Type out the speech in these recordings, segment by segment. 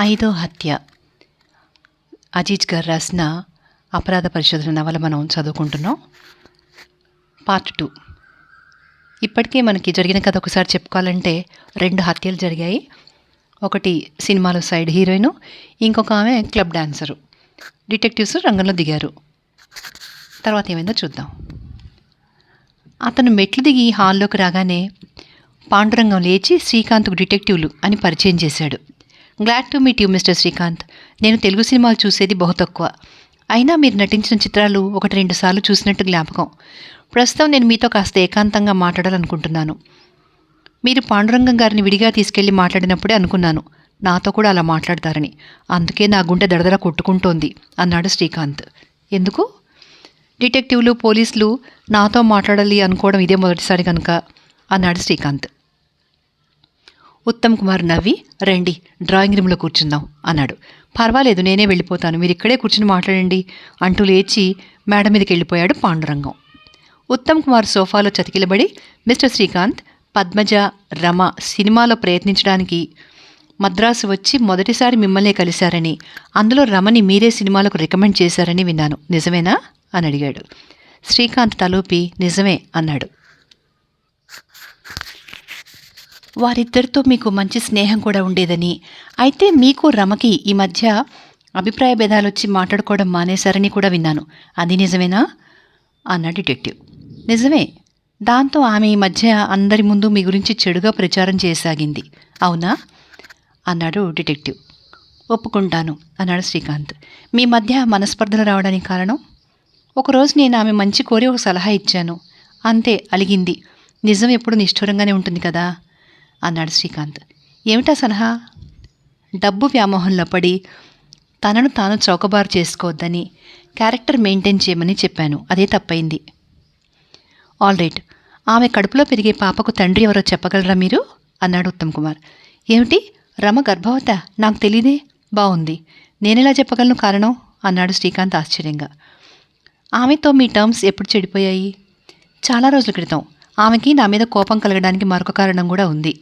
ఐదో హత్య. అజీజ్ గారు రాసిన అపరాధ పరిశోధన నవల మనం చదువుకుంటున్నాం. Part two. ఇప్పటికే మనకి జరిగిన కథ ఒకసారి చెప్పుకోవాలంటే రెండు హత్యలు జరిగాయి. ఒకటి సినిమాలో సైడ్ హీరోయిన్ ఇంకొక ఆమె క్లబ్ డాన్సరు. డిటెక్టివ్స్ రంగంలో దిగారు. తర్వాత ఏమైందో చూద్దాం. అతను మెట్లు దిగి హాల్లోకి రాగానే పాండురంగం లేచి శ్రీకాంత్కు డిటెక్టివ్లు అని పరిచయం చేశాడు. Glad to meet you mister Srikanth నేను తెలుగు సినిమాలు చూసేది బహు తక్కువ. అయినా మీరు నటించిన చిత్రాలు ఒకటి రెండు సార్లు చూసినట్టు జ్ఞాపకం. ప్రస్తుతం నేను మీతో కాస్త ఏకాంతంగా మాట్లాడాలనుకుంటున్నాను. మీరు పాండురంగం గారిని విడిగా తీసుకెళ్ళి మాట్లాడినప్పుడే అనుకున్నాను. నాతో కూడా అలా మాట్లాడతారని. అందుకే నా గుండె దడదడ కొట్టుకుంటోంది అన్నాడు శ్రీకాంత్. ఎందుకు? డిటెక్టివ్లు పోలీసులు నాతో మాట్లాడాలి అనుకోవడం ఇదే మొదటిసారి కనుక అన్నాడు శ్రీకాంత్. ఉత్తమ్ కుమార్ నవ్వి రండి డ్రాయింగ్ రూమ్లో కూర్చుందాం అన్నాడు. పర్వాలేదు నేనే వెళ్ళిపోతాను. మీరు ఇక్కడే కూర్చుని మాట్లాడండి అంటూ లేచి మేడ మీదకి వెళ్ళిపోయాడు పాండురంగం. ఉత్తమ్ కుమార్ సోఫాలో చతికిలబడి మిస్టర్ శ్రీకాంత్ పద్మజ రమ సినిమాలో ప్రయత్నించడానికి మద్రాసు వచ్చి మొదటిసారి మిమ్మల్నే కలిశారని అందులో రమని మీరే సినిమాలకు రికమెండ్ చేశారని విన్నాను. నిజమేనా? అని అడిగాడు. శ్రీకాంత్ తలూపి నిజమే అన్నాడు. వారిద్దరితో మీకు మంచి స్నేహం కూడా ఉండేదని. అయితే మీకు రమకి ఈ మధ్య అభిప్రాయ భేదాలు వచ్చి మాట్లాడుకోవడం మానేశారని కూడా విన్నాను. అది నిజమేనా? అన్నాడు డిటెక్టివ్. నిజమే. దాంతో ఆమె ఈ మధ్య అందరి ముందు మీ గురించి చెడుగా ప్రచారం చేయసాగింది. అవునా? అన్నాడు డిటెక్టివ్. ఒప్పుకుంటాను అన్నాడు శ్రీకాంత్. మీ మధ్య మనస్పర్ధలు రావడానికి కారణం? ఒకరోజు నేను ఆమె మంచి కోరి ఒక సలహా ఇచ్చాను. అంతే అలిగింది. నిజం ఎప్పుడు నిష్ఠూరంగానే ఉంటుంది కదా? అన్నాడు శ్రీకాంత్. ఏమిటా సలహా డబ్బు వ్యామోహంలో పడి తనను తాను చౌకబారు చేసుకోవద్దని క్యారెక్టర్ మెయింటైన్ చేయమని చెప్పాను. అదే తప్పైంది. All right. ఆమె కడుపులో పెరిగే పాపకు తండ్రి ఎవరో చెప్పగలరా మీరు? అన్నాడు ఉత్తమ్ కుమార్. ఏమిటి? రమ గర్భవత? నాకు తెలియదే బాగుంది నేనెలా చెప్పగలను కారణం? అన్నాడు శ్రీకాంత్ ఆశ్చర్యంగా. ఆమెతో మీ టర్మ్స్ ఎప్పుడు చెడిపోయాయి? చాలా రోజుల క్రితం. ఆమెకి నా మీద కోపం కలగడానికి మరొక కారణం కూడా ఉంది.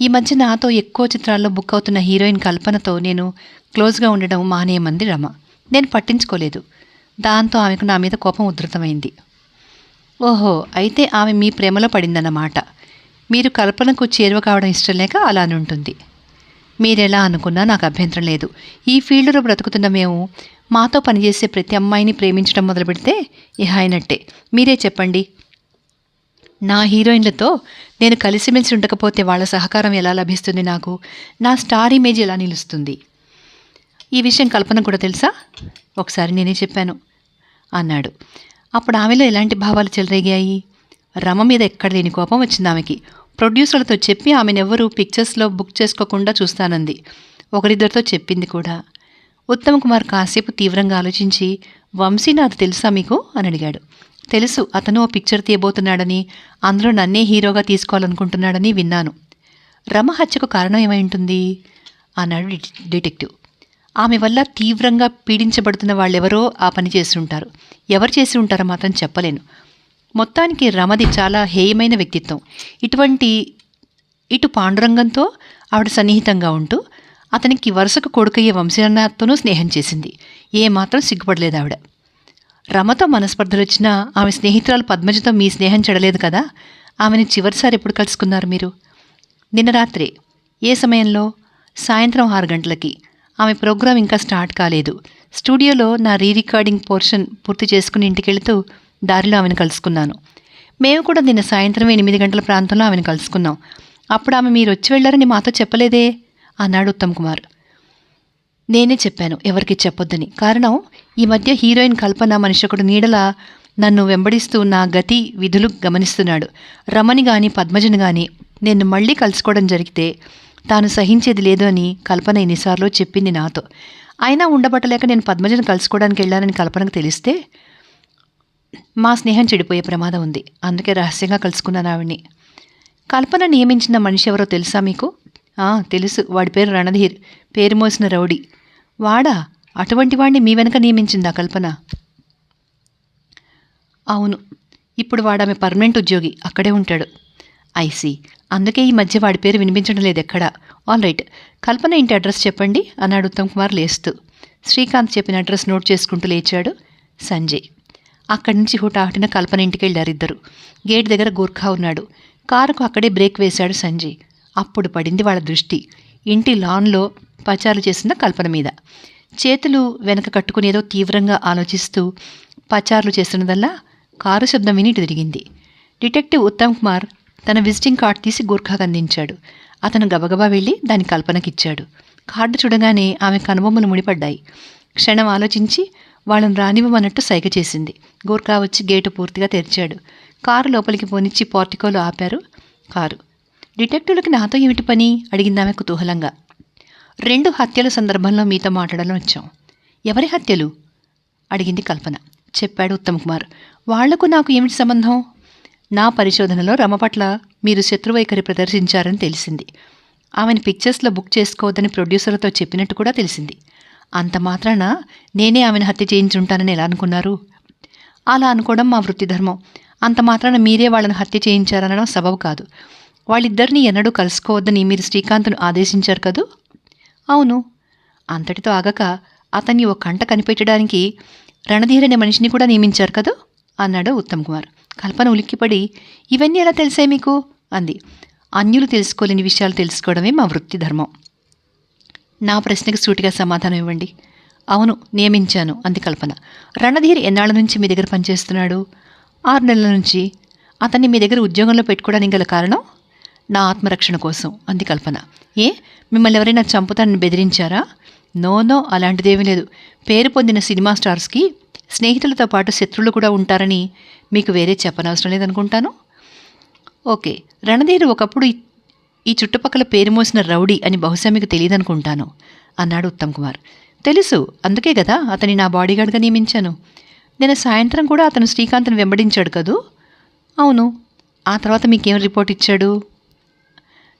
ఈ మధ్య నాతో ఎక్కువ చిత్రాల్లో బుక్ అవుతున్న హీరోయిన్ కల్పనతో నేను క్లోజ్గా ఉండడం మానేయమంది రమ. నేను పట్టించుకోలేదు. దాంతో ఆమెకు నా మీద కోపం ఉధృతమైంది. ఓహో అయితే ఆమె మీ ప్రేమలో పడిందన్నమాట. మీరు కల్పనకు చేరువ కావడం ఇష్టం లేక అలానే ఉంటుంది. మీరెలా అనుకున్నా నాకు అభ్యంతరం లేదు. ఈ ఫీల్డ్లో బ్రతుకుతున్న మేము మాతో పనిచేసే ప్రతి అమ్మాయిని ప్రేమించడం మొదలుపెడితే ఇహ అయినట్టే. మీరే చెప్పండి. నా హీరోయిన్లతో నేను కలిసిమెలిసి ఉండకపోతే వాళ్ళ సహకారం ఎలా లభిస్తుంది నాకు? నా స్టార్ ఇమేజ్ ఎలా నిలుస్తుంది? ఈ విషయం కల్పన కూడా తెలుసా? ఒకసారి నేనే చెప్పాను అన్నాడు. అప్పుడు ఆమెలో ఎలాంటి భావాలు చెలరేగాయి? రమ మీద ఎక్కడ లేని కోపం వచ్చింది ఆమెకి. ప్రొడ్యూసర్లతో చెప్పి ఆమెనెవ్వరూ పిక్చర్స్లో బుక్ చేసుకోకుండా చూస్తానంది. ఒకరిద్దరితో చెప్పింది కూడా. ఉత్తమ్ కుమార్ కాసేపు తీవ్రంగా ఆలోచించి వంశీ వంశీనాథ్ తెలుసా మీకు? అని అడిగాడు. తెలుసు అతను ఓ పిక్చర్ తీయబోతున్నాడని అందులో నన్నే హీరోగా తీసుకోవాలనుకుంటున్నాడని విన్నాను. రమ హత్యకు కారణం ఏమై ఉంటుంది? అన్నాడు డిటెక్టివ్. ఆమె వల్ల తీవ్రంగా పీడించబడుతున్న వాళ్ళెవరో ఆ పని చేసి ఉంటారు ఎవరు చేసి ఉంటారో మాత్రం చెప్పలేను. మొత్తానికి రమది చాలా హేయమైన వ్యక్తిత్వం. ఇటువంటి ఇటు పాండురంగంతో ఆవిడ సన్నిహితంగా ఉంటూ అతనికి వరుసకు కొడుకయ్యే వంశీనాథ్తోనూ స్నేహం చేసింది. ఏమాత్రం సిగ్గుపడలేదు ఆవిడ. రమతో మనస్పర్ధలు వచ్చినా ఆమె స్నేహితురాలు పద్మజతో మీ స్నేహం చెడలేదు కదా? ఆమెను చివరిసారి ఎప్పుడు కలుసుకున్నారు మీరు? నిన్న రాత్రి ఏ సమయంలో? సాయంత్రం ఆరు గంటలకి. ఆమె ప్రోగ్రాం ఇంకా స్టార్ట్ కాలేదు. స్టూడియోలో నా రీ రికార్డింగ్ పోర్షన్ పూర్తి చేసుకుని ఇంటికెళ్తూ దారిలో ఆమెను కలుసుకున్నాను. మేము కూడా నిన్న సాయంత్రం ఎనిమిది గంటల ప్రాంతంలో ఆమెను కలుసుకున్నాం. అప్పుడు ఆమె మీరు వచ్చి వెళ్ళారని మాతో చెప్పలేదే? అన్నాడు ఉత్తమ్ కుమార్. నేనే చెప్పాను ఎవరికి చెప్పొద్దని. కారణం ఈ మధ్య హీరోయిన్ కల్పన మనిషి నీడల నీడలా నన్ను వెంబడిస్తూ నా గతి విధులు గమనిస్తున్నాడు. రమణి గాని పద్మజను గాని నేను మళ్ళీ కలుసుకోవడం జరిగితే తాను సహించేది లేదు అని కల్పన ఎన్నిసార్లు చెప్పింది నాతో. అయినా ఉండబట్టలేక నేను పద్మజను కలుసుకోవడానికి వెళ్ళానని కల్పనకు తెలిస్తే మా స్నేహం చెడిపోయే ప్రమాదం ఉంది. అందుకే రహస్యంగా కలుసుకున్నాను ఆవిడ్ని. కల్పన నియమించిన మనిషి ఎవరో తెలుసా మీకు? తెలుసు. వాడి పేరు రణధీర్. పేరు మోసిన రౌడీ. వాడా? అటువంటి వాడిని మీ వెనక నియమించిందా కల్పన? అవును. ఇప్పుడు వాడు ఆమె పర్మనెంట్ ఉద్యోగి అక్కడే ఉంటాడు. ఐసీ అందుకే ఈ మధ్య వాడి పేరు వినిపించడం లేదు ఎక్కడా. All right. కల్పన ఇంటి అడ్రస్ చెప్పండి అన్నాడు ఉత్తమ్ కుమార్ లేస్తూ. శ్రీకాంత్ చెప్పిన అడ్రస్ నోట్ చేసుకుంటూ లేచాడు సంజయ్. అక్కడి నుంచి హుటాహుటిన కల్పన ఇంటికి వెళ్ళారు ఇద్దరు. గేట్ దగ్గర గూర్ఖా ఉన్నాడు. కారుకు అక్కడే బ్రేక్ వేశాడు సంజయ్. అప్పుడు పడింది వాళ్ళ దృష్టి. ఇంటి లాన్లో పచారు చేసిన కల్పన మీద. చేతులు వెనక కట్టుకునేదో తీవ్రంగా ఆలోచిస్తూ పచారులు చేస్తున్నదల్లా కారు శబ్దం విని ఇటు తిరిగింది. డిటెక్టివ్ ఉత్తమ్ కుమార్ తన విజిటింగ్ కార్డ్ తీసి గూర్ఖాకు అందించాడు. అతను గబగబా వెళ్ళి దాని కల్పనకిచ్చాడు. కార్డు చూడగానే ఆమె కనుబొమ్మలు ముడిపడ్డాయి. క్షణం ఆలోచించి వాళ్ళని రానివ్వమన్నట్టు సైగ చేసింది. గూర్ఖా వచ్చి గేటు పూర్తిగా తెరిచాడు. కారు లోపలికి పోనిచ్చి పోర్టికోలో ఆపారు కారు. డిటెక్టివ్లకి నాతో ఏమిటి పని? అడిగింది ఆమె కుతూహలంగా రెండు హత్యల సందర్భంలో మీతో మాట్లాడాలని వచ్చాం. ఎవరి హత్యలు? అడిగింది కల్పన. చెప్పాడు ఉత్తమ్ కుమార్. వాళ్ళకు నాకు ఏమిటి సంబంధం? నా పరిశోధనలో రమ పట్ల మీరు శత్రువైఖరి ప్రదర్శించారని తెలిసింది. ఆమెను పిక్చర్స్లో బుక్ చేసుకోవద్దని ప్రొడ్యూసర్లతో చెప్పినట్టు కూడా తెలిసింది. అంత మాత్రాన నేనే ఆమెను హత్య చేయించుంటానని ఎలా అనుకున్నారు? అలా అనుకోవడం మా వృత్తి ధర్మం. అంత మాత్రాన మీరే వాళ్ళని హత్య చేయించారనడం సబబు కాదు. వాళ్ళిద్దరినీ ఎన్నడూ కలుసుకోవద్దని మీరు శ్రీకాంత్ను ఆదేశించారు కదూ? అవును. అంతటితో ఆగక అతన్ని ఓ కంట కనిపెట్టడానికి రణధీర్ అనే మనిషిని కూడా నియమించారు కదూ? అన్నాడు ఉత్తమ్ కుమార్. కల్పన ఉలిక్కిపడి ఇవన్నీ ఎలా తెలిసే మీకు? అంది. అన్యులు తెలుసుకోలేని విషయాలు తెలుసుకోవడమే మా వృత్తి ధర్మం. నా ప్రశ్నకు సూటిగా సమాధానం ఇవ్వండి. అవును నియమించాను అంది కల్పన. రణధీర్ ఎన్నాళ్ళ నుంచి మీ దగ్గర పనిచేస్తున్నాడు? ఆరు నెలల నుంచి. అతన్ని మీ దగ్గర ఉద్యోగంలో పెట్టుకోవడానికి గల కారణం? నా ఆత్మరక్షణ కోసం అంది కల్పన. ఏ? మిమ్మల్ని ఎవరైనా చంపుతానని బెదిరించారా? నో నో అలాంటిదేమీ లేదు. పేరు పొందిన సినిమా స్టార్స్కి స్నేహితులతో పాటు శత్రువులు కూడా ఉంటారని మీకు వేరే చెప్పనవసరం లేదనుకుంటాను? ఓకే. రణధీర్ ఒకప్పుడు ఈ- చుట్టుపక్కల పేరు మోసిన రౌడీ అని బహుశా మీకు తెలియదనుకుంటాను అన్నాడు ఉత్తమ్ కుమార్. తెలుసు అందుకే కదా అతని నా బాడీగార్డ్గా నియమించాను. నిన్న సాయంత్రం కూడా అతను శ్రీకాంత్ని వెంబడించాడు కదూ? అవును. ఆ తర్వాత మీకేం రిపోర్ట్ ఇచ్చాడు?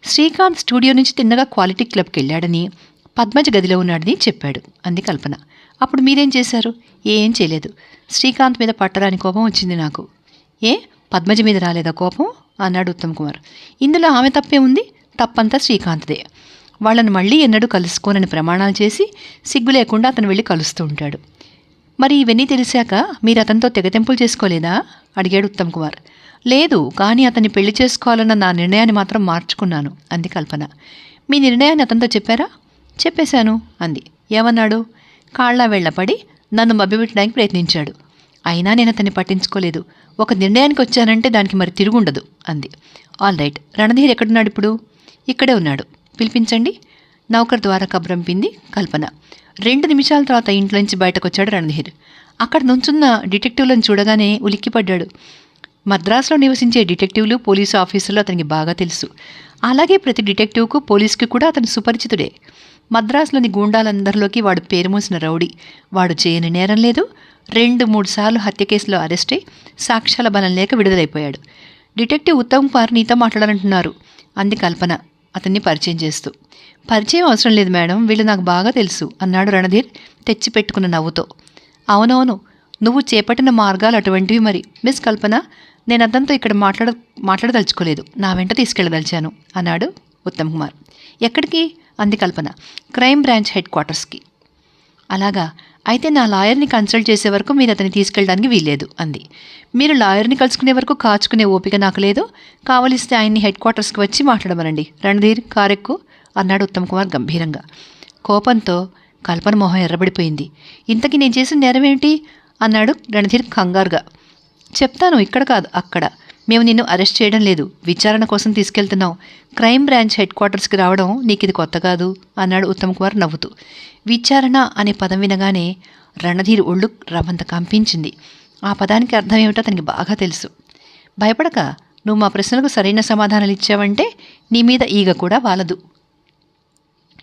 శ్రీకాంత్ స్టూడియో నుంచి తిన్నగా క్వాలిటీ క్లబ్కి వెళ్ళాడని పద్మజ గదిలో ఉన్నాడని చెప్పాడు అంది కల్పన. అప్పుడు మీరేం చేశారు? ఏం చేయలేదు. శ్రీకాంత్ మీద పట్టరాని కోపం వచ్చింది నాకు. ఏ? పద్మజ మీద రాలేదా కోపం? అన్నాడు ఉత్తమ్ కుమార్. ఇందులో ఆమె తప్పే ఉంది తప్పంతా శ్రీకాంత్దే. వాళ్ళని మళ్ళీ ఎన్నడూ కలుసుకోనని ప్రమాణాలు చేసి సిగ్గు లేకుండా అతను వెళ్ళి కలుస్తూ ఉంటాడు. మరి ఇవన్నీ తెలిసాక మీరు అతనితో తెగతెంపులు చేసుకోలేదా? అడిగాడు ఉత్తమ్ కుమార్. లేదు కానీ అతన్ని పెళ్ళి చేసుకోవాలన్న నా నిర్ణయాన్ని మాత్రం మార్చుకున్నాను అంది కల్పన. మీ నిర్ణయాన్ని అతనితో చెప్పారా? చెప్పేశాను అంది. ఏమన్నాడు? కాళ్ళ వెళ్ళపడి నన్ను మభ్యపెట్టడానికి ప్రయత్నించాడు. అయినా నేను అతన్ని పట్టించుకోలేదు. ఒక నిర్ణయానికి వచ్చానంటే దానికి మరి తిరుగుండదు అంది. All right. రణధీర్ ఎక్కడున్నాడు ఇప్పుడు? ఇక్కడే ఉన్నాడు. పిలిపించండి. నౌకర్ ద్వారా కబురంపింది కల్పన. రెండు నిమిషాల తర్వాత ఇంట్లోంచి బయటకు వచ్చాడు రణధీర్. అక్కడ నుంచున్న డిటెక్టివ్లను చూడగానే ఉలిక్కిపడ్డాడు. మద్రాసులో నివసించే డిటెక్టివ్లు పోలీసు ఆఫీసులు అతనికి బాగా తెలుసు. అలాగే ప్రతి డిటెక్టివ్కు పోలీసుకి కూడా అతను సుపరిచితుడే. మద్రాసులోని గూండాలందరిలోకి వాడు పేరు మూసిన రౌడీ. వాడు చేయని నేరం లేదు. రెండు మూడు సార్లు హత్య కేసులో అరెస్ట్ అయి సాక్ష్యాల బలం లేక విడుదలైపోయాడు. డిటెక్టివ్ ఉత్తమ్ కుమార్ నీతో మాట్లాడాలంటున్నారు. అంది కల్పన అతన్ని పరిచయం చేస్తూ. పరిచయం అవసరం లేదు మేడం వీళ్ళు నాకు బాగా తెలుసు అన్నాడు రణధీర్ తెచ్చిపెట్టుకున్న నవ్వుతో. అవునవును నువ్వు చేపట్టిన మార్గాలు అటువంటివి మరి. మిస్ కల్పన నేను అతనితో ఇక్కడ మాట్లాడ మాట్లాడదలుచుకోలేదు. నా వెంట తీసుకెళ్ళదలిచాను అన్నాడు ఉత్తమ్ కుమార్. ఎక్కడికి? అంది కల్పన. క్రైమ్ బ్రాంచ్ హెడ్ క్వార్టర్స్కి. అలాగా. అయితే నా లాయర్ని కన్సల్ట్ చేసే వరకు మీరు అతన్ని తీసుకెళ్ళడానికి వీల్లేదు అంది. మీరు లాయర్ని కలుసుకునే వరకు కాచుకునే ఓపిక నాకు లేదు. కావలిస్తే ఆయన్ని హెడ్ క్వార్టర్స్కి వచ్చి మాట్లాడమనండి. రణధీర్ కారెక్కు అన్నాడు ఉత్తమ్ కుమార్ గంభీరంగా. కోపంతో కల్పన మొహం ఎర్రబడిపోయింది. ఇంతకీ నేను చేసిన నేరం ఏంటి? అన్నాడు రణధీర్ కంగారుగా. చెప్తాను ఇక్కడ కాదు అక్కడ. మేము నిన్ను అరెస్ట్ చేయడం లేదు. విచారణ కోసం తీసుకెళ్తున్నాం క్రైమ్ బ్రాంచ్ హెడ్ క్వార్టర్స్కి రావడం నీకు ఇది కొత్త కాదు అన్నాడు ఉత్తమ్ కుమార్ నవ్వుతూ. విచారణ అనే పదం వినగానే రణధీర్ ఒళ్ళు రవంత కంపించింది. ఆ పదానికి అర్థం ఏమిటో అతనికి బాగా తెలుసు. భయపడక నువ్వు మా ప్రశ్నలకు సరైన సమాధానాలు ఇచ్చావంటే నీ మీద ఈగ కూడా వాలదు.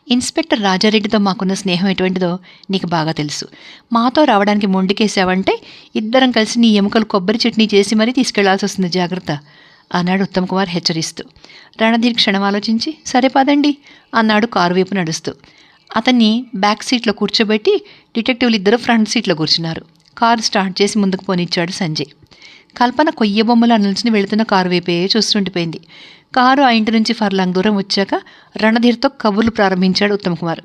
ఇన్స్పెక్టర్ రాజారెడ్డితో మాకున్న స్నేహం ఎటువంటిదో నీకు బాగా తెలుసు. మాతో రావడానికి మొండికేసావంటే ఇద్దరం కలిసి నీ ఎముకలు కొబ్బరి చట్నీ చేసి మరీ తీసుకెళ్ళాల్సి వస్తుంది జాగ్రత్త అన్నాడు ఉత్తమ్ కుమార్ హెచ్చరిస్తూ. రణధీర్ క్షణం ఆలోచించి సరే పదండి అన్నాడు కారు వైపు నడుస్తూ. అతన్ని బ్యాక్ సీట్లో కూర్చోబెట్టి డిటెక్టివ్లు ఇద్దరు ఫ్రంట్ సీట్లో కూర్చున్నారు. కారు స్టార్ట్ చేసి ముందుకు పోనిచ్చాడు సంజయ్. కల్పన కొయ్య బొమ్మలా నిల్చుని వెళుతున్న కారు వైపే చూస్తుండిపోయింది. కారు ఆ ఇంటి నుంచి ఫర్లాంగ్ దూరం వచ్చాక రణధీర్తో కబుర్లు ప్రారంభించాడు ఉత్తమ్ కుమార్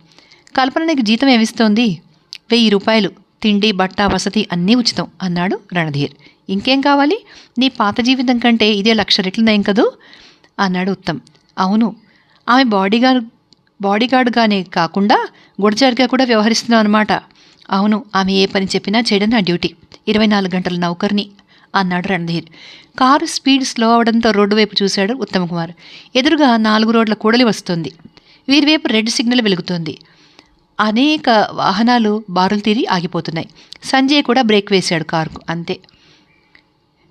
కల్పన నీకు జీతం ఏమిస్తోంది? వెయ్యి రూపాయలు తిండి బట్ట వసతి అన్నీ ఉచితం అన్నాడు రణధీర్. ఇంకేం కావాలి? నీ పాత జీవితం కంటే ఇదే లక్ష రెట్లు నయం కదూ? అన్నాడు ఉత్తమ్. అవును. ఆమె బాడీగార్డ్ బాడీగార్డ్గానే కాకుండా గుడజారిగా కూడా వ్యవహరిస్తున్నాం అనమాట అవును ఆమె ఏ పని చెప్పినా చేయడం నా డ్యూటీ. ఇరవై నాలుగు గంటల నౌకర్ని అన్నాడు రణధీర్. కారు స్పీడ్ స్లో అవడంతో రోడ్డు వైపు చూశాడు ఉత్తమ్ కుమార్. ఎదురుగా నాలుగు రోడ్ల కూడలి వస్తుంది. వీరి వైపు రెడ్ సిగ్నల్ వెలుగుతోంది. అనేక వాహనాలు బారులు తీరి ఆగిపోతున్నాయి. సంజయ్ కూడా బ్రేక్ వేశాడు కారుకు. అంతే.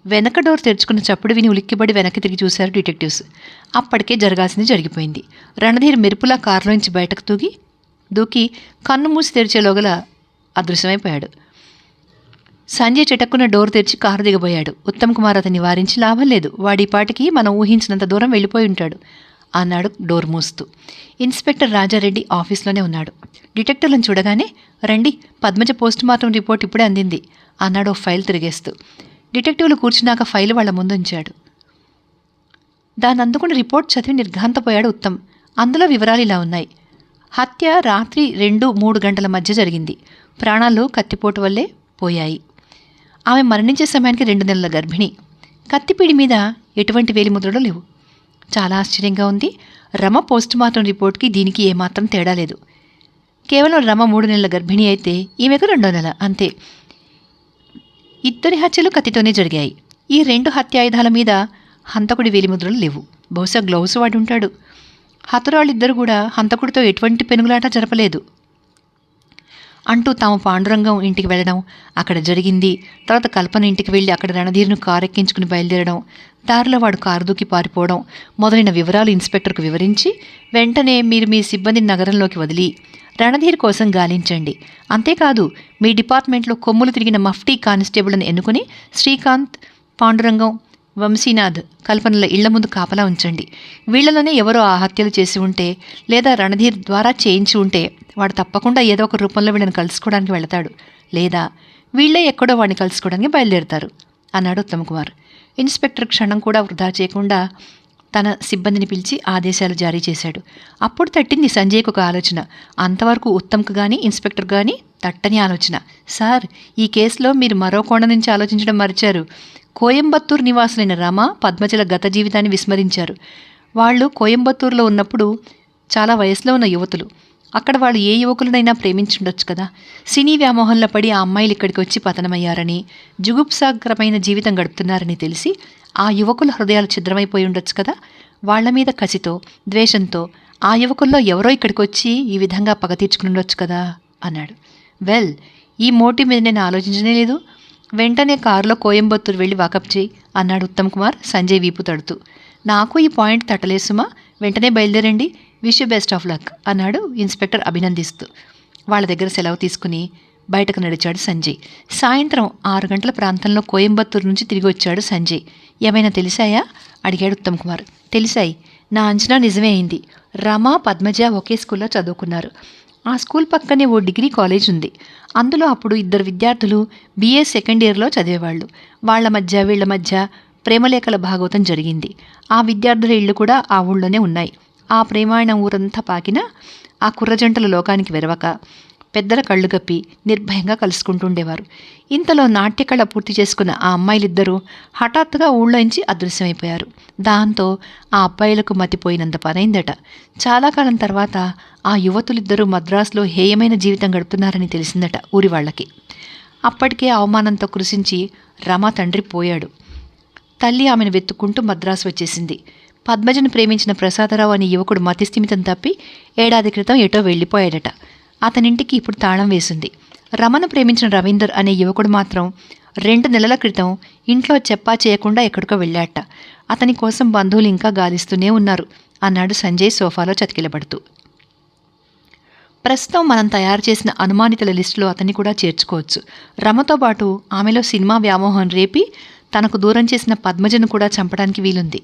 వెనక డోర్ తెరుచుకున్న చప్పుడు విని ఉలిక్కిబడి వెనక్కి తిరిగి చూశారు డిటెక్టివ్స్. అప్పటికే జరగాల్సింది జరిగిపోయింది. రణధీర్ మెరుపులా కారులోంచి బయటకు తూగి దూకి కన్ను మూసి తెరిచేలోగల అదృశ్యమైపోయాడు. సంజయ్ చిటక్కున డోర్ తెరిచి కారు దిగబోయాడు. ఉత్తమ్ కుమార్ అతన్ని వారించి లాభం లేదు. వాడి పాటికి మనం ఊహించినంత దూరం వెళ్ళిపోయి ఉంటాడు అన్నాడు డోర్ మూస్తూ. ఇన్స్పెక్టర్ రాజారెడ్డి ఆఫీస్లోనే ఉన్నాడు. డిటెక్టివ్లను చూడగానే రండి పద్మజ పోస్ట్ మార్టం రిపోర్ట్ ఇప్పుడే అందింది అన్నాడు ఫైల్ తిరిగేస్తూ. డిటెక్టివ్లు కూర్చున్నాక ఫైల్ వాళ్ళ ముందుంచాడు దాన్ని అందుకున్న రిపోర్ట్ చదివి నిర్ఘాంతపోయాడు ఉత్తమ్. అందులో వివరాలు ఇలా ఉన్నాయి. హత్య రాత్రి రెండు మూడు గంటల మధ్య జరిగింది. ప్రాణాలు కత్తిపోటు వల్లే పోయాయి. ఆమె మరణించే సమయానికి రెండు నెలల గర్భిణి. కత్తిపీడి మీద ఎటువంటి వేలిముద్రలు లేవు. చాలా ఆశ్చర్యంగా ఉంది. రమ పోస్ట్ మార్టం రిపోర్ట్కి దీనికి ఏమాత్రం తేడా లేదు. కేవలం రమ మూడు నెలల గర్భిణి అయితే ఈమెకు రెండో నెల అంతే. ఇద్దరి హత్యలు కత్తితోనే జరిగాయి. ఈ రెండు హత్యాయుధాల మీద హంతకుడి వేలిముద్రలు లేవు. బహుశా గ్లౌస్ వాడి ఉంటాడు. హతరాళ్ళిద్దరు కూడా హంతకుడితో ఎటువంటి పెనుగులాట జరపలేదు. అంటూ తాము పాండురంగం ఇంటికి వెళ్ళడం అక్కడ జరిగింది. తర్వాత కల్పన ఇంటికి వెళ్ళి అక్కడ రణధీర్ను కారెక్కించుకుని బయలుదేరడం దారిలో వాడు కారు దూకి పారిపోవడం మొదలైన వివరాలు ఇన్స్పెక్టర్కు వివరించి వెంటనే మీరు మీ సిబ్బందిని నగరంలోకి వదిలి రణధీర్ కోసం గాలించండి. అంతేకాదు మీ డిపార్ట్మెంట్లో కొమ్ములు తిరిగిన మఫ్టీ కానిస్టేబుల్ని ఎన్నుకుని శ్రీకాంత్ పాండురంగం వంశీనాథ్ కల్పనల ఇళ్ళ ముందు కాపలా ఉంచండి. వీళ్ళలోనే ఎవరో ఆ హత్యలు చేసి ఉంటే లేదా రణధీర్ ద్వారా చేయించి ఉంటే వాడు తప్పకుండా ఏదో ఒక రూపంలో వీళ్ళని కలుసుకోవడానికి వెళతాడు. లేదా వీళ్ళే ఎక్కడో వాడిని కలుసుకోవడానికి బయలుదేరుతారు అన్నాడు ఉత్తమ్ కుమార్ ఇన్స్పెక్టర్ క్షణం కూడా వృధా చేయకుండా తన సిబ్బందిని పిలిచి ఆదేశాలు జారీ చేశాడు. అప్పుడు తట్టింది సంజయ్కు ఒక ఆలోచన. అంతవరకు ఉత్తమ్కు కానీ ఇన్స్పెక్టర్ కానీ తట్టని ఆలోచన. సార్ ఈ కేసులో మీరు మరో కోణం నుంచి ఆలోచించడం మరిచారు. కోయంబత్తూరు నివాసులైన రమ పద్మజల గత జీవితాన్ని విస్మరించారు. వాళ్ళు కోయంబత్తూరులో ఉన్నప్పుడు చాలా వయసులో ఉన్న యువతులు. అక్కడ వాళ్ళు ఏ యువకులనైనా ప్రేమించుండొచ్చు కదా. సినీ వ్యామోహంలో పడి ఆ అమ్మాయిలు ఇక్కడికి వచ్చి పతనమయ్యారని జుగుప్సాగరమైన జీవితం గడుపుతున్నారని తెలిసి ఆ యువకుల హృదయాలు ఛిద్రమైపోయి ఉండొచ్చు కదా. వాళ్ళ మీద కసితో ద్వేషంతో ఆ యువకుల్లో ఎవరో ఇక్కడికి వచ్చి ఈ విధంగా పగ తీర్చుకుని ఉండొచ్చు కదా అన్నాడు. వెల్ ఈ మోటివ్ మీద నేను ఆలోచించనే లేదు. వెంటనే కారులో కోయంబత్తూరు వెళ్ళి వాకప్ చేయి అన్నాడు ఉత్తమ్ కుమార్ సంజయ్ వీపు తడుతూ. నాకు ఈ పాయింట్ తట్టలేసుమా వెంటనే బయలుదేరండి విష్ బెస్ట్ ఆఫ్ లక్ అన్నాడు ఇన్స్పెక్టర్ అభినందిస్తూ. వాళ్ళ దగ్గర సెలవు తీసుకుని బయటకు నడిచాడు సంజయ్. సాయంత్రం ఆరు గంటల ప్రాంతంలో కోయంబత్తూరు నుంచి తిరిగి వచ్చాడు సంజయ్. ఏమైనా తెలిసాయా? అడిగాడు ఉత్తమ్ కుమార్. తెలిసాయి. నా అంచనా నిజమే అయింది. రమ పద్మజ ఒకే స్కూల్లో చదువుకున్నారు. ఆ స్కూల్ పక్కనే ఓ డిగ్రీ కాలేజ్ ఉంది. అందులో అప్పుడు ఇద్దరు విద్యార్థులు బీఏ సెకండ్ ఇయర్లో చదివేవాళ్ళు. వాళ్ళ మధ్య వీళ్ళ మధ్య ప్రేమలేఖల భాగవతం జరిగింది. ఆ విద్యార్థుల ఇళ్ళు కూడా ఆ ఊళ్ళోనే ఉన్నాయి. ఆ ప్రేమాయణ ఊరంతా పాకిన ఆ కుర్రజంటల లోకానికి వెరవక పెద్దల కళ్ళు గప్పి నిర్భయంగా కలుసుకుంటుండేవారు. ఇంతలో నాట్యకళ పూర్తి చేసుకున్న ఆ అమ్మాయిలిద్దరూ హఠాత్తుగా ఊళ్ళోంచి అదృశ్యమైపోయారు. దాంతో ఆ అబ్బాయిలకు మతిపోయినంత పనైందట. చాలా కాలం తర్వాత ఆ యువతులిద్దరూ మద్రాసులో హేయమైన జీవితం గడుపుతున్నారని తెలిసిందట ఊరి వాళ్ళకి. అప్పటికే అవమానంతో కృషించి రమా తండ్రి పోయాడు. తల్లి ఆమెను వెతుక్కుంటూ మద్రాసు వచ్చేసింది. పద్మజను ప్రేమించిన ప్రసాదరావు అనే యువకుడు మతిస్థిమితం తప్పి ఏడాది క్రితం ఎటో వెళ్ళిపోయాడట. అతనింటికి ఇప్పుడు తాళం వేసింది. రమను ప్రేమించిన రవీందర్ అనే యువకుడు మాత్రం రెండు నెలల క్రితం ఇంట్లో చెప్పా చేయకుండా ఎక్కడికో వెళ్ళాట. అతని కోసం బంధువులు ఇంకా గాలిస్తూనే ఉన్నారు అన్నాడు సంజయ్ సోఫాలో చతికిలబడుతూ. ప్రస్తుతం మనం తయారు చేసిన అనుమానితుల లిస్టులో అతన్ని కూడా చేర్చుకోవచ్చు. రమతో పాటు ఆమెలో సినిమా వ్యామోహం రేపి తనకు దూరం చేసిన పద్మజను కూడా చంపడానికి వీలుంది.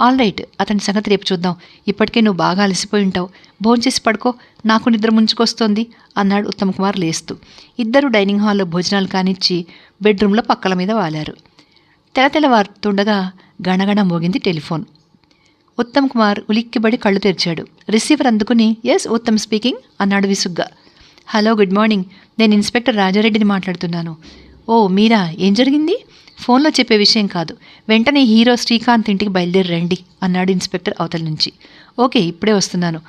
ఆల్ రైట్ అతని సంగతి రేపు చూద్దాం. ఇప్పటికే నువ్వు బాగా అలసిపోయి ఉంటావు. భోంచేసి పడుకో. నాకు నిద్ర ముంచుకొస్తోంది అన్నాడు ఉత్తమ్ కుమార్ లేస్తూ. ఇద్దరు డైనింగ్ హాల్లో భోజనాలు కానిచ్చి బెడ్రూమ్లో పక్కల మీద వాలారు. తెల తెల్లవారుతుండగా గణగణ మోగింది టెలిఫోన్. ఉత్తమ్ కుమార్ ఉలిక్కిబడి కళ్ళు తెరిచాడు. రిసీవర్ అందుకుని ఎస్ ఉత్తమ్ స్పీకింగ్ అన్నాడు విసుగ్గా. హలో గుడ్ మార్నింగ్ నేను ఇన్స్పెక్టర్ రాజారెడ్డిని మాట్లాడుతున్నాను. ఓ మీరా? ఏం జరిగింది? ఫోన్లో చెప్పే విషయం కాదు. వెంటనే హీరో శ్రీకాంత్ ఇంటికి బయలుదేరి రండి అన్నాడు ఇన్స్పెక్టర్ అవతల నుంచి. ఓకే ఇప్పుడే వస్తున్నాను.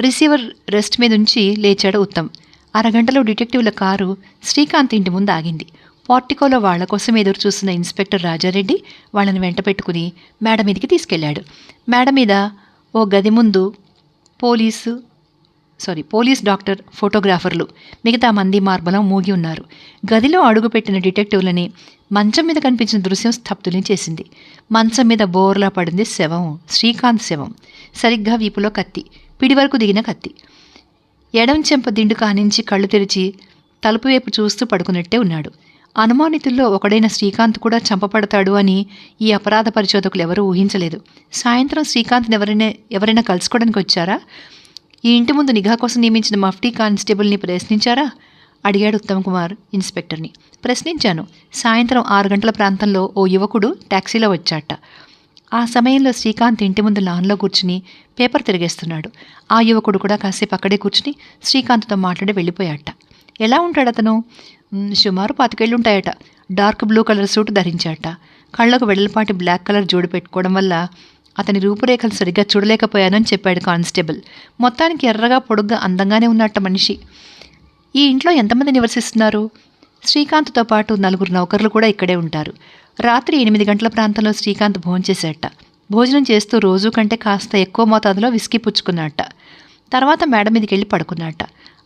రిసీవర్ రెస్ట్ మీద ఉంచి లేచాడు ఉత్తమ్. అరగంటలో డిటెక్టివ్ల కారు శ్రీకాంత్ ఇంటి ముందు ఆగింది. పార్టికోలో వాళ్ళ కోసం ఎదురు చూస్తున్న ఇన్స్పెక్టర్ రాజారెడ్డి వాళ్ళని వెంట పెట్టుకుని మేడ మీదకి తీసుకెళ్ళాడు మేడ మీద ఓ గది ముందు పోలీసు సారీ పోలీస్ డాక్టర్ ఫోటోగ్రాఫర్లు మిగతా మంది మార్బలం మూగి ఉన్నారు. గదిలో అడుగుపెట్టిన డిటెక్టివ్లని మంచం మీద కనిపించిన దృశ్యం స్తబ్దుని చేసింది. మంచం మీద బోర్లా పడింది శవం శ్రీకాంత్ శవం. సరిగ్గా వీపులో కత్తి పిడి వరకు దిగిన కత్తి. ఎడం చెంప దిండు కానించి కళ్ళు తెరిచి తలుపు వైపు చూస్తూ పడుకున్నట్టే ఉన్నాడు. అనుమానితుల్లో ఒకడైన శ్రీకాంత్ కూడా చంపబడతాడు అని ఈ అపరాధ పరిశోధకులు ఎవరూ ఊహించలేదు. సాయంత్రం శ్రీకాంత్ని ఎవరైనా ఎవరైనా కలుసుకోవడానికి వచ్చారా? ఈ ఇంటి ముందు నిఘా కోసం నియమించిన మఫ్టీ కానిస్టేబుల్ని ప్రశ్నించారా? అడిగాడు ఉత్తమ్ కుమార్ ఇన్స్పెక్టర్ని. ప్రశ్నించాను. సాయంత్రం ఆరు గంటల ప్రాంతంలో ఓ యువకుడు టాక్సీలో వచ్చాట. ఆ సమయంలో శ్రీకాంత్ ఇంటి ముందు లాన్లో కూర్చుని పేపర్ తిరిగేస్తున్నాడు. ఆ యువకుడు కూడా కాసేపు అక్కడే కూర్చుని శ్రీకాంత్తో మాట్లాడి వెళ్ళిపోయాట. ఎలా ఉంటాడు అతను? సుమారు పాతికేళ్ళుంటాయట డార్క్ బ్లూ కలర్ సూట్ ధరించాట. కళ్ళకు వెడల్పాటి బ్లాక్ కలర్ జోడు పెట్టుకోవడం వల్ల అతని రూపురేఖలు సరిగ్గా చూడలేకపోయానని చెప్పాడు కానిస్టేబుల్. మొత్తానికి ఎర్రగా పొడుగ్గా అందంగానే ఉన్నట్ట మనిషి. ఈ ఇంట్లో ఎంతమంది నివసిస్తున్నారు? శ్రీకాంత్తో పాటు నలుగురు నౌకర్లు కూడా ఇక్కడే ఉంటారు. రాత్రి ఎనిమిది గంటల ప్రాంతంలో శ్రీకాంత్ భోంచేసేట భోజనం చేస్తూ రోజు కంటే కాస్త ఎక్కువ మోతాదులో విస్కీ పుచ్చుకున్నట్ట తర్వాత మేడ మీదకి వెళ్ళి పడుకున్నట్ట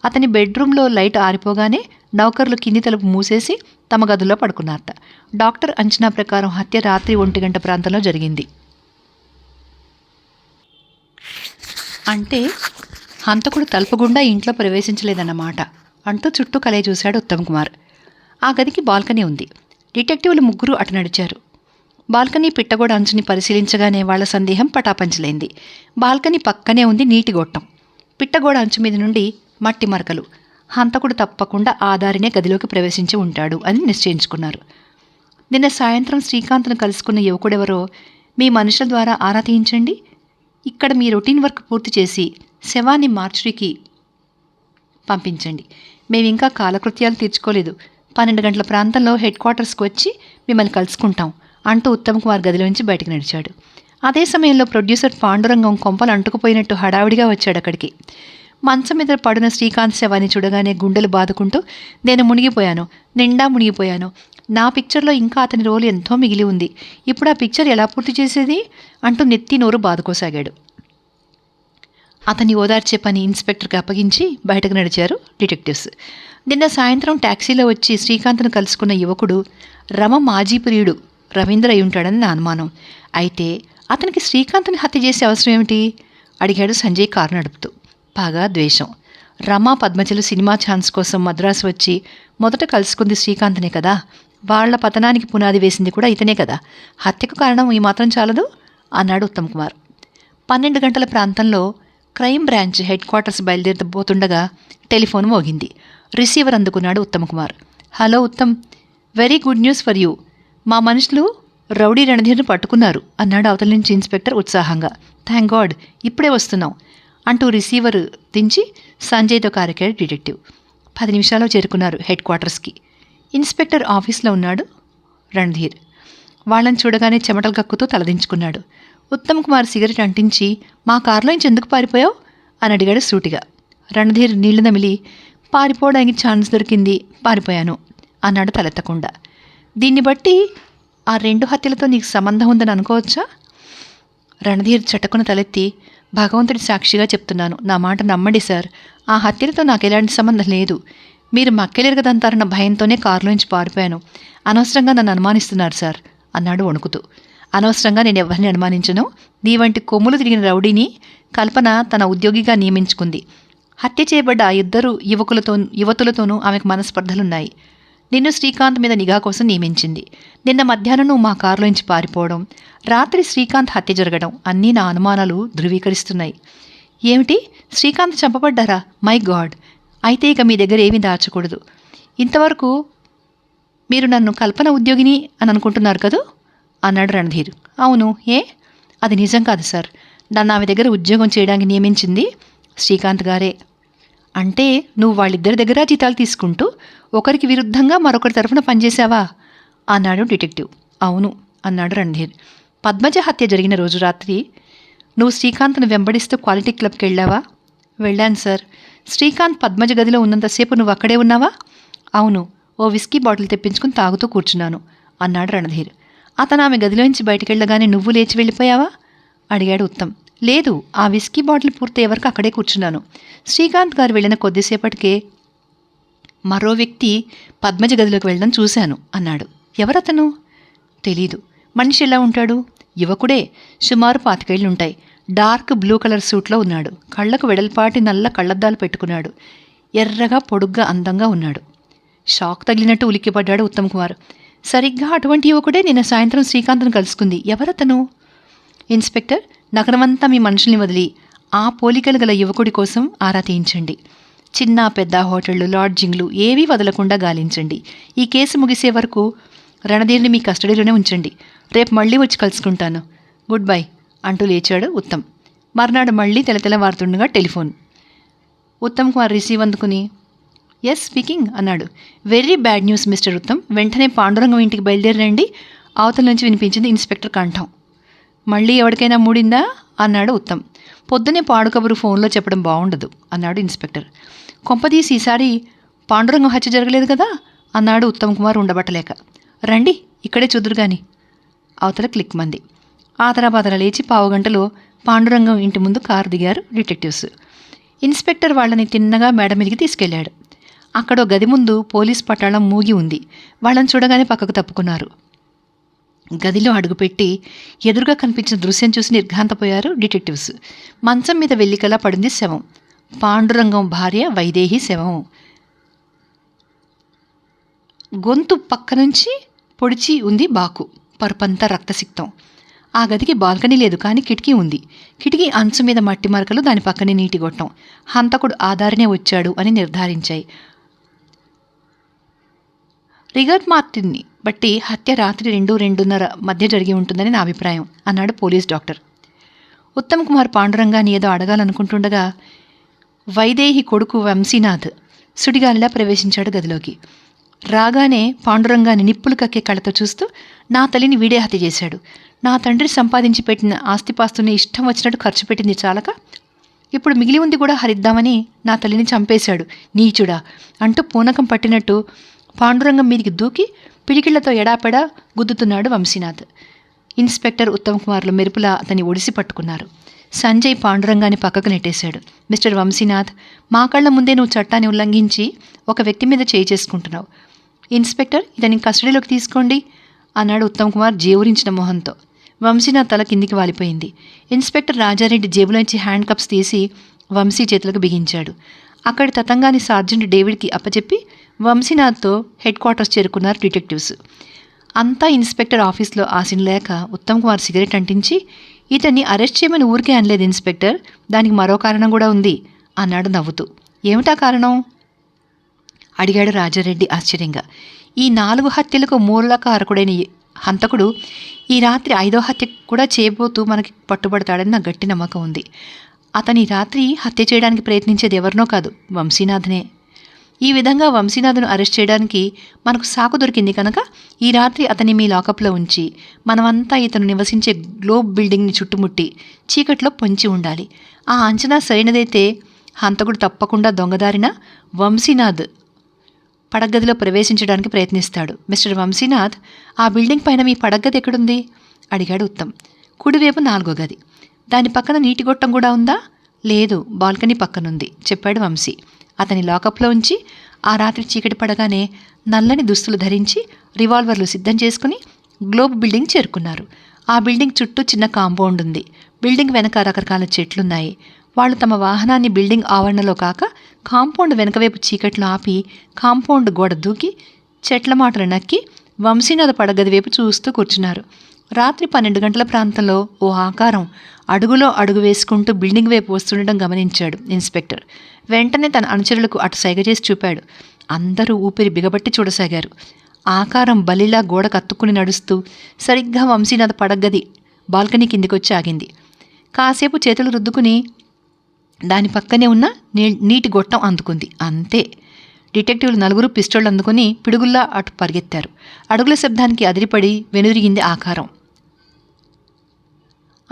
అతని బెడ్రూమ్లో లైట్ ఆరిపోగానే నౌకర్లు కింది తలుపు మూసేసి తమ గదిలో పడుకున్నారట. డాక్టర్ అంచనా ప్రకారం హత్య రాత్రి ఒంటి గంట ప్రాంతంలో జరిగింది. అంటే హంతకుడు తలుపు గుండా ఇంట్లో ప్రవేశించలేదన్నమాట అంటూ చుట్టూ కలయి చూశాడు ఉత్తమ్ కుమార్. ఆ గదికి బాల్కనీ ఉంది. డిటెక్టివ్లు ముగ్గురు అటు నడిచారు. బాల్కనీ పిట్టగోడ అంచుని పరిశీలించగానే వాళ్ళ సందేహం పటాపంచలైంది. బాల్కనీ పక్కనే ఉంది నీటి గొట్టం. పిట్టగోడ అంచు మీద నుండి మట్టి మరకలు. హంతకుడు తప్పకుండా ఆ దారినే గదిలోకి ప్రవేశించి ఉంటాడు అని నిశ్చయించుకున్నారు. నిన్న సాయంత్రం శ్రీకాంత్ను కలుసుకున్న యువకుడెవరో మీ మనుషుల ద్వారా ఆరా తీయించండి. ఇక్కడ మీ రొటీన్ వర్క్ పూర్తి చేసి శవాన్ని మార్చురీకి పంపించండి. మేము ఇంకా కాలకృత్యాలు తీర్చుకోలేదు. పన్నెండు గంటల ప్రాంతంలో హెడ్ క్వార్టర్స్కి వచ్చి మిమ్మల్ని కలుసుకుంటాం అంటూ ఉత్తమ్ కుమార్ గదిలోంచి బయటకు నడిచాడు. అదే సమయంలో ప్రొడ్యూసర్ పాండురంగం కొంపలు అంటుకుపోయినట్టు హడావిడిగా వచ్చాడు అక్కడికి. మంచం మీద పడిన శ్రీకాంత్ శవాన్ని చూడగానే గుండెలు బాదుకుంటూ నేను మునిగిపోయాను నిండా మునిగిపోయాను నా పిక్చర్లో ఇంకా అతని రోలు ఎంతో మిగిలి ఉంది. ఇప్పుడు ఆ పిక్చర్ ఎలా పూర్తి చేసేది? అంటూ నెత్తి నోరు బాదుకోసాగాడు. అతన్ని ఓదార్చే పని ఇన్స్పెక్టర్కి అప్పగించి బయటకు నడిచారు డిటెక్టివ్స్ నిన్న సాయంత్రం టాక్సీలో వచ్చి శ్రీకాంత్ను కలుసుకున్న యువకుడు రమ మాజీ ప్రియుడు రవీంద్ర అయి ఉంటాడని నా అనుమానం. అయితే అతనికి శ్రీకాంత్ని హత్య చేసే అవసరం ఏమిటి? అడిగాడు సంజయ్ కారు నడుపుతూ బాగా ద్వేషం. రమ పద్మజలు సినిమా ఛాన్స్ కోసం మద్రాసు వచ్చి మొదట కలుసుకుంది శ్రీకాంత్నే కదా? వాళ్ళ పతనానికి పునాది వేసింది కూడా ఇతనే కదా. హత్యకు కారణం ఈ మాత్రం చాలదు? అన్నాడు ఉత్తమ్ కుమార్. పన్నెండు గంటల ప్రాంతంలో క్రైమ్ బ్రాంచ్ హెడ్ క్వార్టర్స్ బయలుదేరబోతుండగా టెలిఫోన్ మోగింది. రిసీవర్ అందుకున్నాడు Uttam Kumar. Hello Uttam very good news for you. మా మనుషులు రౌడీ రణధీర్ను పట్టుకున్నారు అన్నాడు అవతల నుంచి ఇన్స్పెక్టర్ ఉత్సాహంగా. థ్యాంక్ గాడ్ ఇప్పుడే వస్తున్నాం అంటూ రిసీవర్ దించి సంజయ్తో కారెక్కాడు డిటెక్టివ్. పది నిమిషాల్లో చేరుకున్నారు హెడ్ క్వార్టర్స్కి. ఇన్స్పెక్టర్ ఆఫీస్లో ఉన్నాడు రణధీర్. వాళ్ళని చూడగానే చెమటలు కక్కుతూ తలదించుకున్నాడు. ఉత్తమ్ కుమార్ సిగరెట్ అంటించి మా కారులో ఎందుకు పారిపోయావు? అని అడిగాడు సూటిగా. రణధీర్ నీళ్ళు నమిలి పారిపోవడానికి ఛాన్స్ దొరికింది పారిపోయాను అన్నాడు తలెత్తకుండా. దీన్ని బట్టి ఆ రెండు హత్యలతో నీకు సంబంధం ఉందని అనుకోవచ్చా? రణధీర్ చటకున తలెత్తి భగవంతుడి సాక్షిగా చెప్తున్నాను. నా మాట నమ్మండి సార్. ఆ హత్యలతో నాకు ఎలాంటి సంబంధం లేదు. మీరు మక్కెలెరగదంతారన్న భయంతోనే కారులోంచి పారిపోయాను. అనవసరంగా నన్ను అనుమానిస్తున్నారు సార్ అన్నాడు వణుకుతూ. అనవసరంగా నేను ఎవరిని అనుమానించను? నీ వంటి కొమ్ములు తిరిగిన రౌడీని కల్పన తన ఉద్యోగిగా నియమించుకుంది. హత్య చేయబడ్డ ఆ ఇద్దరు యువకులతో యువతులతోనూ ఆమెకు మనస్పర్ధలున్నాయి. నిన్ను శ్రీకాంత్ మీద నిఘా కోసం నియమించింది. నిన్న మధ్యాహ్నం నువ్వు మా కారులోంచి పారిపోవడం రాత్రి శ్రీకాంత్ హత్య జరగడం అన్నీ నా అనుమానాలు ధృవీకరిస్తున్నాయి. ఏమిటి? శ్రీకాంత్ చంపబడ్డారా? My god! అయితే ఇక మీ దగ్గర ఏమీ దాచకూడదు. ఇంతవరకు మీరు నన్ను కల్పన ఉద్యోగిని అని అనుకుంటున్నారు కదూ? అన్నాడు రణధీర్. అవును ఏ? అది నిజం కాదు సార్. నన్ను ఆమె దగ్గర ఉద్యోగం చేయడానికి నియమించింది శ్రీకాంత్ గారే. అంటే నువ్వు వాళ్ళిద్దరి దగ్గర జీతాలు తీసుకుంటూ ఒకరికి విరుద్ధంగా మరొకరి తరఫున పనిచేశావా? అన్నాడు డిటెక్టివ్. అవును అన్నాడు రణధీర్. పద్మజ హత్య జరిగిన రోజు రాత్రి నువ్వు శ్రీకాంత్ను వెంబడిస్తూ క్వాలిటీ క్లబ్కి వెళ్ళావా? వెళ్ళాను సార్. శ్రీకాంత్ పద్మజ గదిలో ఉన్నంతసేపు నువ్వు అక్కడే ఉన్నావా? అవును ఓ విస్కీ బాటిల్ తెప్పించుకుని తాగుతూ కూర్చున్నాను అన్నాడు రణధీర్. అతను ఆమె గదిలోంచి బయటికి వెళ్ళగానే నువ్వు లేచి వెళ్ళిపోయావా? అడిగాడు ఉత్తమ్. లేదు ఆ విస్కీ బాటిల్ పూర్తయ్యే వరకు అక్కడే కూర్చున్నాను. శ్రీకాంత్ గారు వెళ్ళిన కొద్దిసేపటికే మరో వ్యక్తి పద్మజ గదిలోకి వెళ్ళడం చూశాను అన్నాడు. ఎవరతను? తెలీదు. మనిషి ఎలా ఉంటాడు? యువకుడే. సుమారు పాతికేళ్ళుంటాయి. డార్క్ బ్లూ కలర్ సూట్లో ఉన్నాడు. కళ్ళకు వెడల్పాటి నల్ల కళ్ళద్దాలు పెట్టుకున్నాడు. ఎర్రగా పొడుగ్గా అందంగా ఉన్నాడు. షాక్ తగిలినట్టు ఉలిక్కిపడ్డాడు ఉత్తమ్ కుమార్. సరిగ్గా అటువంటి యువకుడే నిన్న సాయంత్రం శ్రీకాంత్ను కలుసుకుంది. ఎవరతను? ఇన్స్పెక్టర్ నగరమంతా మీ మనుషుల్ని వదిలి ఆ పోలికలు గల యువకుడి కోసం ఆరా తీయించండి. చిన్న పెద్ద హోటళ్ళు లాడ్జింగ్లు ఏవీ వదలకుండా గాలించండి. ఈ కేసు ముగిసే వరకు రణధీర్ని మీ కస్టడీలోనే ఉంచండి. రేపు మళ్ళీ వచ్చి కలుసుకుంటాను. Goodbye. అంటూ లేచాడు ఉత్తమ్. మర్నాడు మళ్ళీ తెలతెలవారుతుండగా టెలిఫోన్. ఉత్తమ్ కుమార్ రిసీవ్ అందుకుని ఎస్ స్పీకింగ్ అన్నాడు. Very bad news mister Uttam. వెంటనే పాండురంగం ఇంటికి బయలుదేరండి అవతల నుంచి వినిపించింది ఇన్స్పెక్టర్ కంఠం. మళ్ళీ ఎవరికైనా మూడిందా? అన్నాడు ఉత్తమ్. పొద్దునే పాడుకబురు ఫోన్లో చెప్పడం బాగుండదు అన్నాడు ఇన్స్పెక్టర్. కొంపదీసి ఈసారి పాండురంగం హత్య జరగలేదు కదా? అన్నాడు ఉత్తమ్ కుమార్ ఉండబట్టలేక. రండి ఇక్కడే చూదురుగాని. అవతల క్లిక్ మంది. ఆతరాబాతర లేచి పావుగంటలో పాండురంగం ఇంటి ముందు కారు దిగారు డిటెక్టివ్స్. ఇన్స్పెక్టర్ వాళ్ళని తిన్నగా మేడ మీదకి తీసుకెళ్ళాడు అక్కడో గది ముందు పోలీస్ పట్టాళం మూగి ఉంది. వాళ్ళని చూడగానే పక్కకు తప్పుకున్నారు. గదిలో అడుగుపెట్టి ఎదురుగా కనిపించిన దృశ్యం చూసి నిర్ఘాంతపోయారు డిటెక్టివ్స్. మంచం మీద వెల్లికలా పడింది శవం. పాండురంగం భార్య వైదేహి శవం. గొంతు పక్క నుంచి పొడిచి ఉంది బాకు. పరుపంతా రక్తసిక్తం. ఆ గదికి బాల్కనీ లేదు కానీ కిటికీ ఉంది. కిటికీ అంచు మీద మట్టి మరకలు దాని పక్కనే నీటి గొట్టం. హంతకుడు ఆధారనే వచ్చాడు అని నిర్ధారించాయి. రిగర్ మార్టిన్ని బట్టి హత్య రాత్రి రెండు రెండున్నర మధ్య జరిగి ఉంటుందని నా అభిప్రాయం అన్నాడు పోలీస్ డాక్టర్. ఉత్తమ్ కుమార్ పాండురంగాన్ని ఏదో అడగాలనుకుంటుండగా వైదేహి కొడుకు వంశీనాథ్ సుడిగాలిలా ప్రవేశించాడు గదిలోకి. రాగానే పాండురంగాన్ని నిప్పులు కక్కే కళ్ళతో చూస్తూ నా తల్లిని వీడే హత్య చేశాడు. నా తండ్రి సంపాదించి పెట్టిన ఆస్తిపాస్తుని ఇష్టం వచ్చినట్టు ఖర్చు పెట్టింది చాలక? ఇప్పుడు మిగిలి ఉంది కూడా హరిద్దామని నా తల్లిని చంపేశాడు. నీచుడా! అంటూ పూనకం పట్టినట్టు పాండురంగం మీదికి దూకి పిడికిళ్ళతో ఎడాపెడా గుద్దుతున్నాడు వంశీనాథ్. ఇన్స్పెక్టర్ ఉత్తమ్ కుమార్లు మెరుపులా అతన్ని ఒడిసి పట్టుకున్నారు. సంజయ్ పాండురంగాన్ని పక్కకు నెట్టేశాడు. మిస్టర్ వంశీనాథ్ మా కళ్ళ ముందే నువ్వు చట్టాన్ని ఉల్లంఘించి ఒక వ్యక్తి మీద చేయి చేసుకుంటున్నావు. ఇన్స్పెక్టర్ ఇతని కస్టడీలోకి తీసుకోండి అన్నాడు ఉత్తమ్ కుమార్ జేవురించిన మొహంతో. వంశీనాథ్ తల కిందికి వాలిపోయింది. ఇన్స్పెక్టర్ రాజారెడ్డి జేబులోంచి హ్యాండ్ కప్స్ తీసి వంశీ చేతులకు బిగించాడు. అక్కడి తతంగాని సార్జెంట్ డేవిడ్కి అప్పచెప్పి వంశీనాథ్తో హెడ్ క్వార్టర్స్ చేరుకున్నారు డిటెక్టివ్స్. అంతా ఇన్స్పెక్టర్ ఆఫీస్లో ఆశని లేక ఉత్తమ్ కుమార్ సిగరెట్ అంటించి ఇతన్ని అరెస్ట్ చేయమని ఊరికే అనలేదు ఇన్స్పెక్టర్ దానికి మరో కారణం కూడా ఉంది అన్నాడు నవ్వుతూ. ఏమిటా కారణం? అడిగాడు రాజారెడ్డి ఆశ్చర్యంగా. ఈ నాలుగు హత్యలకు మూలకారకుడైన హంతకుడు ఈ రాత్రి ఐదో హత్య కూడా చేయబోతూ మనకి పట్టుబడతాడని నా గట్టి నమ్మకం ఉంది. అతని రాత్రి హత్య చేయడానికి ప్రయత్నించేది ఎవరినో కాదు వంశీనాథ్నే. ఈ విధంగా వంశీనాథ్ను అరెస్ట్ చేయడానికి మనకు సాకు దొరికింది కనుక ఈ రాత్రి అతన్ని మీ లాకప్లో ఉంచి మనమంతా ఇతను నివసించే గ్లోబ్ బిల్డింగ్ని చుట్టుముట్టి చీకట్లో పొంచి ఉండాలి. ఆ అంచనా సరైనదైతే హంతకుడు తప్పకుండా దొంగదారిన వంశీనాథ్ పడగదిలో ప్రవేశించడానికి ప్రయత్నిస్తాడు. మిస్టర్ వంశీనాథ్ ఆ బిల్డింగ్ పైన మీ పడగది ఎక్కడుంది? అడిగాడు ఉత్తమ్. కుడివైపు నాలుగో గది. దాని పక్కన నీటి గొట్టం కూడా ఉందా? లేదు బాల్కనీ పక్కనుంది చెప్పాడు వంశీ. అతని లాకప్లో ఉంచి ఆ రాత్రి చీకటి పడగానే నల్లని దుస్తులు ధరించి రివాల్వర్లు సిద్ధం చేసుకుని గ్లోబ్ బిల్డింగ్ చేరుకున్నారు. ఆ బిల్డింగ్ చుట్టూ చిన్న కాంపౌండ్ ఉంది. బిల్డింగ్ వెనక రకరకాల చెట్లున్నాయి. వాళ్ళు తమ వాహనాన్ని బిల్డింగ్ ఆవరణలో కాక కాంపౌండ్ వెనకవైపు చీకట్లు ఆపి కాంపౌండ్ గోడ దూకి చెట్ల మాటలు నక్కి వంశీనాథ పడగది వైపు చూస్తూ కూర్చున్నారు. రాత్రి పన్నెండు గంటల ప్రాంతంలో ఓ ఆకారం అడుగులో అడుగు వేసుకుంటూ బిల్డింగ్ వైపు వస్తుండడం గమనించాడు ఇన్స్పెక్టర్. వెంటనే తన అనుచరులకు అటు సైగ చేసి చూపాడు. అందరూ ఊపిరి బిగబట్టి చూడసాగారు. ఆకారం బలిలా గోడ కత్తుకుని నడుస్తూ సరిగ్గా వంశీనాథ పడగది బాల్కనీ కిందికొచ్చి ఆగింది. కాసేపు చేతులు రుద్దుకుని దాని పక్కనే ఉన్న నీ నీటి గొట్టం అందుకుంది. అంతే. డిటెక్టివ్లు నలుగురు పిస్టోళ్ళు అందుకుని పిడుగుల్లా అటు పరిగెత్తారు. అడుగుల శబ్దానికి అదిరిపడి వెనురిగింది ఆకారం.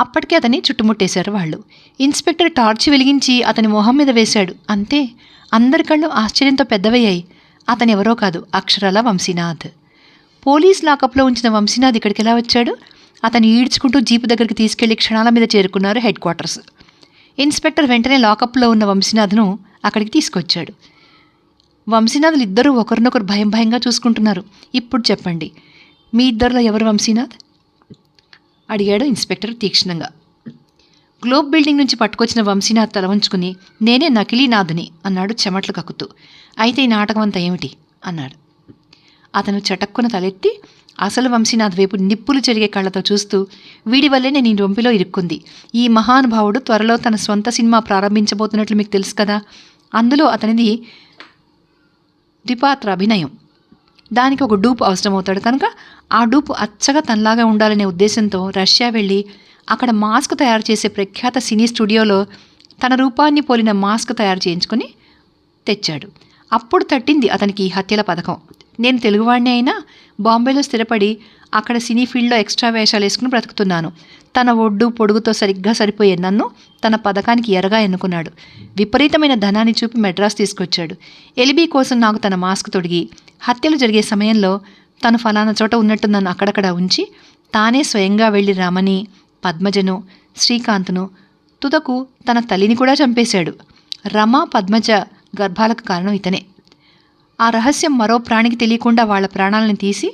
అప్పటికే అతన్ని చుట్టుముట్టేశారు వాళ్ళు. ఇన్స్పెక్టర్ టార్చ్ వెలిగించి అతని మొహం మీద వేశాడు. అంతే. అందరి కళ్ళు ఆశ్చర్యంతో పెద్దవయ్యాయి. అతను ఎవరో కాదు అక్షరాల వంశీనాథ్. పోలీస్ లాకప్లో ఉంచిన వంశీనాథ్ ఇక్కడికి ఎలా వచ్చాడు? అతను ఈడ్చుకుంటూ జీపు దగ్గరికి తీసుకెళ్ళి క్షణాల మీద చేరుకున్నారు హెడ్ క్వార్టర్స్. ఇన్స్పెక్టర్ వెంటనే లాకప్లో ఉన్న వంశీనాథ్ను అక్కడికి తీసుకొచ్చాడు. వంశీనాథ్లు ఇద్దరూ ఒకరినొకరు భయం భయంగా చూసుకుంటున్నారు. ఇప్పుడు చెప్పండి మీ ఇద్దరిలో ఎవరు వంశీనాథ్? అడిగాడు ఇన్స్పెక్టర్ తీక్షణంగా. గ్లోబ్ బిల్డింగ్ నుంచి పట్టుకొచ్చిన వంశీనాథ్ తల వంచుకుని నేనే నకిలీనాథ్ని అన్నాడు చెమట్లు కక్కుతూ. అయితే ఈ నాటకం అంతా ఏమిటి? అన్నాడు. అతను చటక్కున తలెత్తి అసలు వంశీనాథ్ వైపు నిప్పులు చెరిగే కళ్ళతో చూస్తూ వీడి వల్లే నేను ఈ రొంపిలో ఇరుక్కుంది. ఈ మహానుభావుడు త్వరలో తన స్వంత సినిమా ప్రారంభించబోతున్నట్లు మీకు తెలుసు కదా? అందులో అతనిది ద్విపాత్ర అభినయం. దానికి ఒక డూప్ అవసరమవుతాడు కనుక ఆ డూప్ అచ్చగా తనలాగా ఉండాలనే ఉద్దేశంతో రష్యా వెళ్ళి అక్కడ మాస్క్ తయారు చేసే ప్రఖ్యాత సినీ స్టూడియోలో తన రూపాన్ని పోలిన మాస్క్ తయారు చేయించుకొని తెచ్చాడు. అప్పుడు తట్టింది అతనికి ఈ హత్యల పథకం. నేను తెలుగువాడిని అయినా బాంబేలో స్థిరపడి అక్కడ సినీ ఫీల్డ్లో ఎక్స్ట్రా వేషాలు వేసుకుని బ్రతుకుతున్నాను. తన ఒడ్డు పొడుగుతో సరిగ్గా సరిపోయే నన్ను తన పథకానికి ఎరగా ఎన్నుకున్నాడు. విపరీతమైన ధనాన్ని చూపి మెడ్రాస్ తీసుకొచ్చాడు. ఎలిబీ కోసం నాకు తన మాస్క్ తొడిగి హత్యలు జరిగే సమయంలో తను ఫలానా చోట ఉన్నట్టు నన్ను అక్కడక్కడ ఉంచి తానే స్వయంగా వెళ్ళి రమణి పద్మజను శ్రీకాంత్ను తుదకు తన తల్లిని కూడా చంపేశాడు. రమ పద్మజ గర్భాలకు కారణం ఇతనే. ఆ రహస్యం మరో ప్రాణికి తెలియకుండా వాళ్ళ ప్రాణాలను తీసి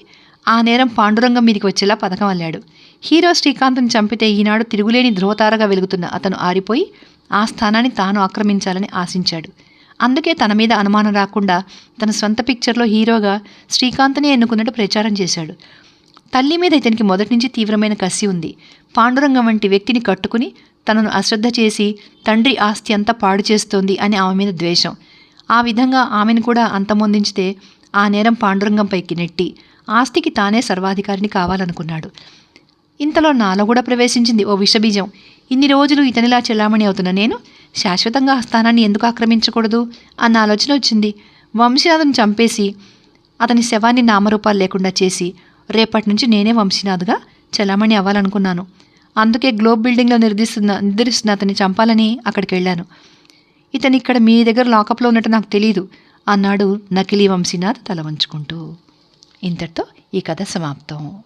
ఆ నేరం పాండురంగం మీదకి వచ్చేలా పథకం అల్లాడు. హీరో శ్రీకాంత్ని చంపితే ఈనాడు తిరుగులేని ధ్రువతారగా వెలుగుతున్న అతను ఆరిపోయి ఆ స్థానాన్ని తాను ఆక్రమించాలని ఆశించాడు. అందుకే తన మీద అనుమానం రాకుండా తన సొంత పిక్చర్లో హీరోగా శ్రీకాంత్ని ఎన్నుకున్నట్టు ప్రచారం చేశాడు. తల్లి మీద ఇతనికి మొదటి నుంచి తీవ్రమైన కసి ఉంది. పాండురంగం వంటి వ్యక్తిని కట్టుకుని తనను అశ్రద్ధ చేసి తండ్రి ఆస్తి అంతా పాడు చేస్తోంది అని ఆమె మీద ద్వేషం. ఆ విధంగా ఆమెను కూడా అంతమొందించితే ఆ నేరం పాండురంగంపైకి నెట్టి ఆస్తికి తానే సర్వాధికారిని కావాలనుకున్నాడు. ఇంతలో నాలో కూడా ప్రవేశించింది ఓ విషబీజం. ఇన్ని రోజులు ఇతనిలా చెల్లామణి అవుతున్న నేను శాశ్వతంగా ఆ స్థానాన్ని ఎందుకు ఆక్రమించకూడదు అన్న ఆలోచన వచ్చింది. వంశీనాథుని చంపేసి అతని శవాన్ని నామరూపాలు లేకుండా చేసి రేపటి నుంచి నేనే వంశీనాథ్గా చెలామణి అవ్వాలనుకున్నాను. అందుకే గ్లోబ్ బిల్డింగ్లో నిర్దిస్తున్న నిర్ధరిస్తున్న అతన్ని చంపాలని అక్కడికి వెళ్ళాను. ఇతను ఇక్కడ మీ దగ్గర లాకప్లో ఉన్నట్టు నాకు తెలియదు అన్నాడు నకిలీ వంశీనాథ్ తల వంచుకుంటూ. ఇంతటితో ఈ కథ సమాప్తం.